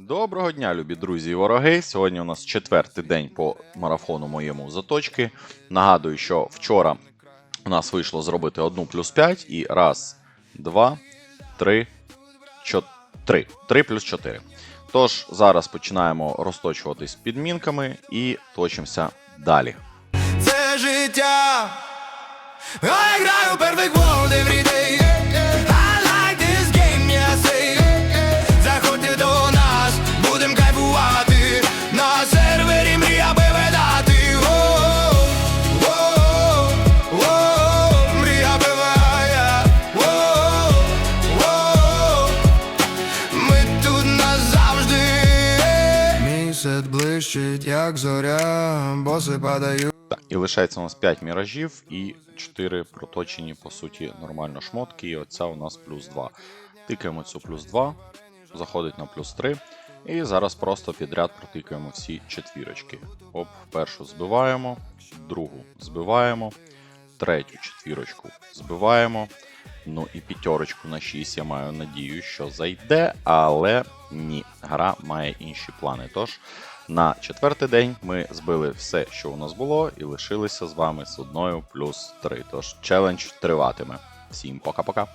Доброго дня, любі друзі і вороги. Сьогодні у нас четвертий день по марафону моєму заточки. Нагадую, що вчора у нас вийшло зробити 1 плюс 5 і раз, два, три, чотири. Три плюс 4. Тож зараз починаємо розточуватись підмінками і точимося далі. Це життя. Я граю perfect Місяць блищить, як зоря, боси падають. Так, і лишається у нас 5 міражів і 4 проточені, по суті, нормально шмотки. І оця у нас плюс 2. Тикаємо цю плюс 2, заходить на плюс 3. І зараз просто підряд протикаємо всі четвірочки. Оп, першу збиваємо, другу збиваємо, третю четвірочку збиваємо. Ну і п'ятерочку на 6 я маю надію, що зайде, але ні, гра має інші плани. Тож на четвертий день ми збили все, що у нас було, і лишилися з вами з одною плюс 3. Тож челендж триватиме. Всім пока-пока.